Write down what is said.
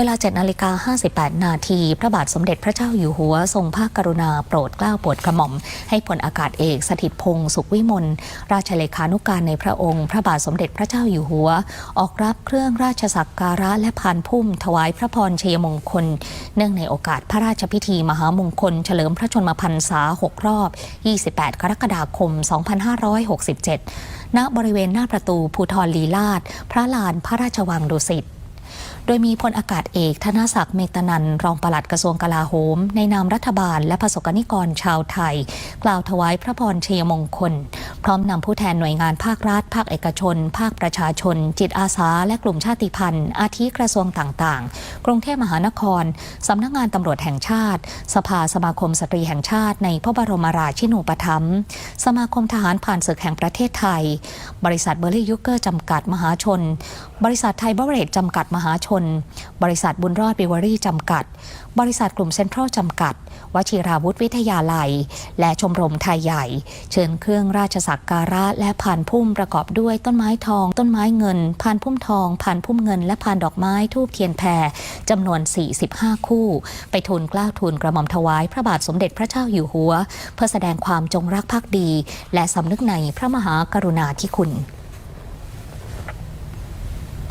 เวลา7นาฬิกา58 นาที พระบาทสมเด็จพระเจ้าอยู่หัว ทรงภาคกรุณาโปรดเกล้าโปรดกระหม่อม ให้พลอากาศเอกสถิตพงศ์สุขวิมลราชเลขานุการในพระองค์ พระบาทสมเด็จพระเจ้าอยู่หัว ออกรับเครื่องราชสักการะและพานพุ่ม ถวายพระพรชัยมงคล เนื่องในโอกาสพระราชพิธีมหามงคล เฉลิมพระชนมพรรษา 6 รอบ 28 กรกฎาคม 2567 ณบริเวณหน้าประตูภูทรลีลาศพระลานพระราชวังดุสิต โดยมีพลอากาศเอก ธนศักดิ์เมตนันรองปลัดกระทรวงกลาโหม ในนามรัฐบาลและประสบกนิกรชาวไทย กล่าวถวายพระพรชัยมงคล พร้อมนำผู้แทนหน่วยงานภาครัฐ ภาคเอกชน ภาคประชาชน จิตอาสา และกลุ่มชาติพันธุ์ อาทิกระทรวงต่างๆ กรุงเทพมหานครสำนักงานตำรวจแห่งชาติ สภาสมาคมสตรีแห่งชาติ ในพระบรมราชินูปถัมภ์สมาคมทหารผ่านศึกแห่งประเทศไทย บริษัทเบอร์รี่ยุเกอร์จำกัดมหาชน บริษัทไทยเบเวอเรจจำกัดมหาชน บริษัทบุญรอดบิวเวอรี่จำกัด บริษัทกลุ่มเซ็นทรัลจำกัด วชิราวุธวิทยาลัย และชมรมไทยใหญ่ เชิญเครื่องราชสักการะ และพานพุ่มประกอบด้วยต้นไม้ทอง ต้นไม้เงินพานพุ่มทองพานพุ่มเงิน และพานดอกไม้ทูบเทียนแพรจำนวน 45 คู่ ไปทูลกล้าวทูลกระหม่อมถวายพระบาทสมเด็จพระเจ้าอยู่หัว เพื่อแสดงความจงรักภักดี และสำนึกในพระมหากรุณาธิคุณ